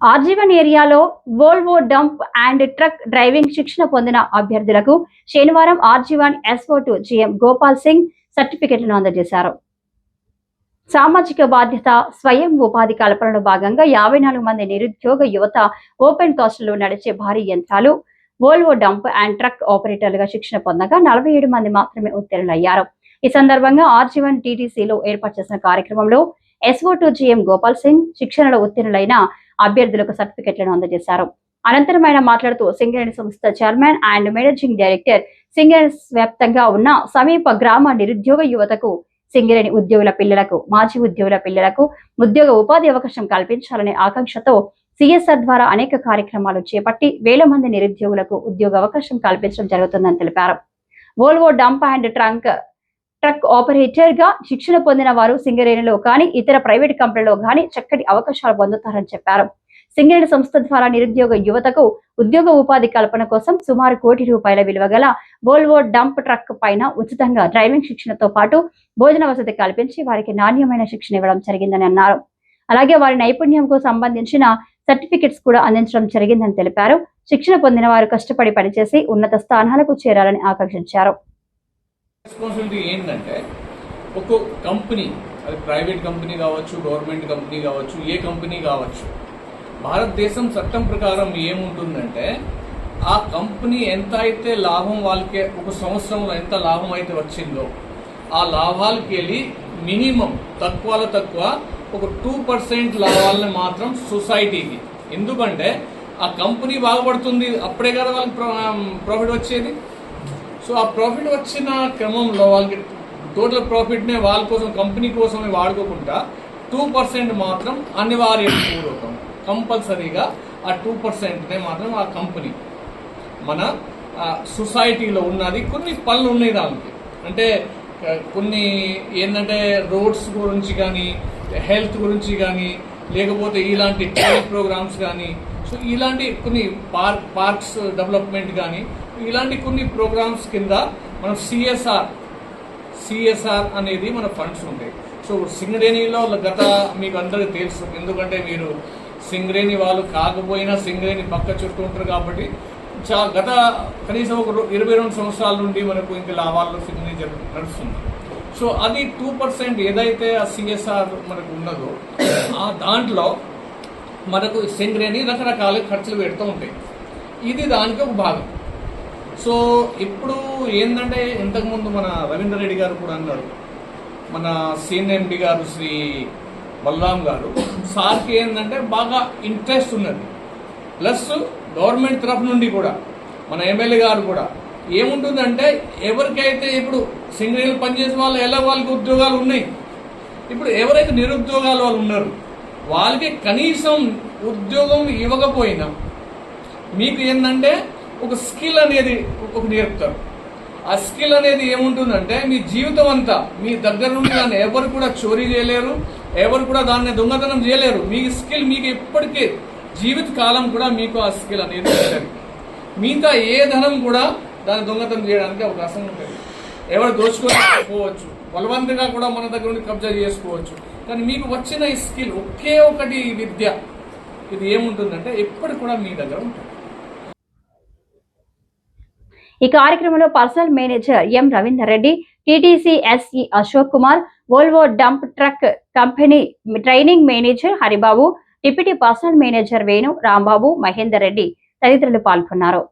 RG one ఏరియాలో Volvo dump and truck driving శిక్షణ పొందిన అభ్యర్థులకు శనివారం RG one SO to GM Gopal Singh సర్టిఫికెట్లను అందజేశారు. సామాజిక బాధ్యత స్వయం ఉపాధి కల్పనలో భాగంగా యాభై నాలుగు మంది నిరుద్యోగ యువత ఓపెన్ కాస్టులో నడిచే భారీ యంత్రాలు వోల్వో డంప్ అండ్ ట్రక్ ఆపరేటర్లుగా శిక్షణ పొందగా నలభై ఏడు మంది మాత్రమే ఉత్తీర్ణులయ్యారు. ఈ సందర్భంగా ఆర్జీవన్ టీటీసీలో ఏర్పాటు చేసిన కార్యక్రమంలో SO to GM Gopal Singh శిక్షణలో ఉత్తీర్ణులైన అభ్యర్థులకు సర్టిఫికెట్లను అందజేశారు. అనంతరం ఆయన మాట్లాడుతూ సింగరేణి సంస్థ chairman and managing director Singareni వ్యాప్తంగా ఉన్న సమీప గ్రామ నిరుద్యోగ యువతకు సింగరేణి ఉద్యోగుల పిల్లలకు మాజీ ఉద్యోగుల పిల్లలకు ఉద్యోగ ఉపాధి అవకాశం కల్పించాలనే ఆకాంక్షతో సిఎస్ఆర్ ద్వారా అనేక కార్యక్రమాలు చేపట్టి వేల మంది నిరుద్యోగులకు ఉద్యోగ అవకాశం కల్పించడం జరుగుతుందని తెలిపారు. Volvo dump and trunk truck ఆపరేటర్గా శిక్షణ పొందిన వారు సింగరేణిలో కానీ ఇతర ప్రైవేట్ కంపెనీలో కానీ చక్కటి అవకాశాలు పొందుతారని చెప్పారు. సింగరేణి సంస్థ ద్వారా నిరుద్యోగ యువతకు ఉద్యోగ ఉపాధి కల్పన కోసం సుమారు కోటి రూపాయల విలువ గల బోల్వో డంప్ ట్రక్ పైన ఉచితంగా డ్రైవింగ్ శిక్షణతో పాటు భోజన వసతి కల్పించి వారికి నాణ్యమైన శిక్షణ ఇవ్వడం జరిగిందని అన్నారు. అలాగే వారి నైపుణ్యంకు సంబంధించిన సర్టిఫికెట్స్ కూడా అందించడం జరిగిందని తెలిపారు. శిక్షణ పొందిన వారు కష్టపడి పనిచేసి ఉన్నత స్థానాలకు చేరాలని ఆకాంక్షించారు. రెస్పాన్సిబిలిటీ ఏంటంటే ఒక కంపెనీ అది ప్రైవేట్ కంపెనీ కావచ్చు గవర్నమెంట్ కంపెనీ కావచ్చు ఏ కంపెనీ కావచ్చు భారతదేశం చట్టం ప్రకారం ఏముంటుందంటే ఆ కంపెనీ ఎంత అయితే లాభం వాళ్ళకి ఒక సంవత్సరంలో ఎంత లాభం అయితే వచ్చిందో ఆ లాభాలకి వెళ్ళి మినిమం తక్కువలో తక్కువ ఒక టూ పర్సెంట్ లాభాలని మాత్రం సొసైటీకి ఎందుకంటే ఆ కంపెనీ బాగుపడుతుంది అప్పుడే కదా వాళ్ళకి ప్రాఫిట్ వచ్చేది. సో ఆ ప్రాఫిట్ వచ్చిన క్రమంలో వాళ్ళకి టోటల్ ప్రాఫిట్నే వాళ్ళ కోసం కంపెనీ కోసమే వాడుకోకుండా టూ పర్సెంట్ మాత్రం అనివార్యపూర్వకం కంపల్సరీగా ఆ టూ పర్సెంట్నే మాత్రం ఆ కంపెనీ మన సొసైటీలో ఉన్నది. కొన్ని పనులు ఉన్నాయి దానికి. అంటే కొన్ని ఏంటంటే రోడ్స్ గురించి కానీ హెల్త్ గురించి కానీ లేకపోతే ఇలాంటి ట్రైల్ ప్రోగ్రామ్స్ కానీ సో ఇలాంటి కొన్ని పార్క్ పార్క్స్ డెవలప్మెంట్ కానీ ఇలాంటి కొన్ని ప్రోగ్రామ్స్ కింద మనం సిఎస్ఆర్ సిఎస్ఆర్ అనేది మన ఫండ్స్ ఉంటాయి సో సింగరేణిలో గత మీకు అందరికీ తెలుసు. ఎందుకంటే మీరు సింగరేణి వాళ్ళు కాకపోయినా సింగరేణి పక్క చుట్టూ ఉంటారు కాబట్టి చా గత కనీసం ఒక ఇరవై రెండు సంవత్సరాల నుండి మనకు ఇంకా లాభాల్లో సింగరేణి జరుగు నడుస్తుంది. సో అది టూ పర్సెంట్ ఏదైతే ఆ సిఎస్ఆర్ మనకు ఉన్నదో ఆ దాంట్లో మనకు సింగరేణి రకరకాల ఖర్చులు పెడుతూ ఉంటాయి. ఇది దానికి ఒక భాగం. సో ఇప్పుడు ఏంటంటే ఇంతకుముందు మన రవీందర్ రెడ్డి గారు కూడా అన్నారు. మన సీనియర్ ఎండి గారు శ్రీ బలరాం గారు సార్కి ఏంటంటే బాగా ఇంట్రెస్ట్ ఉన్నది. ప్లస్ గవర్నమెంట్ తరఫు నుండి కూడా మన ఎమ్మెల్యే గారు కూడా ఏముంటుందంటే ఎవరికైతే ఇప్పుడు సింగరేణి పనిచేసే వాళ్ళు ఎలా వాళ్ళకి ఉద్యోగాలు ఉన్నాయి. ఇప్పుడు ఎవరైతే నిరుద్యోగాలు వాళ్ళు ఉన్నారు వాళ్ళకి కనీసం ఉద్యోగం ఇవ్వకపోయినా మీకు ఏంటంటే ఒక స్కిల్ అనేది ఒక నేర్పుతారు. ఆ స్కిల్ అనేది ఏముంటుందంటే మీ జీవితం అంతా మీ దగ్గర నుండి దాన్ని ఎవరు కూడా చోరీ చేయలేరు ఎవరు కూడా దాన్ని దొంగతనం చేయలేరు. మీ స్కిల్ మీకు ఎప్పటికీ జీవిత కాలం కూడా మీకు ఆ స్కిల్ అనేది ఉంటుంది. మిగతా ఏ ధనం కూడా దాన్ని దొంగతనం చేయడానికి అవకాశం ఉంటుంది. ఎవరు దోచుకోకపోవచ్చు బలవంతంగా కూడా మన దగ్గర నుండి కబ్జా చేసుకోవచ్చు. కానీ మీకు వచ్చిన ఈ స్కిల్ ఒకే ఒకటి విద్య. ఇది ఏముంటుందంటే ఎప్పుడు కూడా మీ దగ్గర ఉంటుంది. ఈ కార్యక్రమంలో personal manager M Ravinder Reddy TTC SE Ashok Kumar Volvo dump truck company training manager Haribabu deputy personal manager Venu Rambabu Mahender Reddy తదితరులు పాల్గొన్నారు.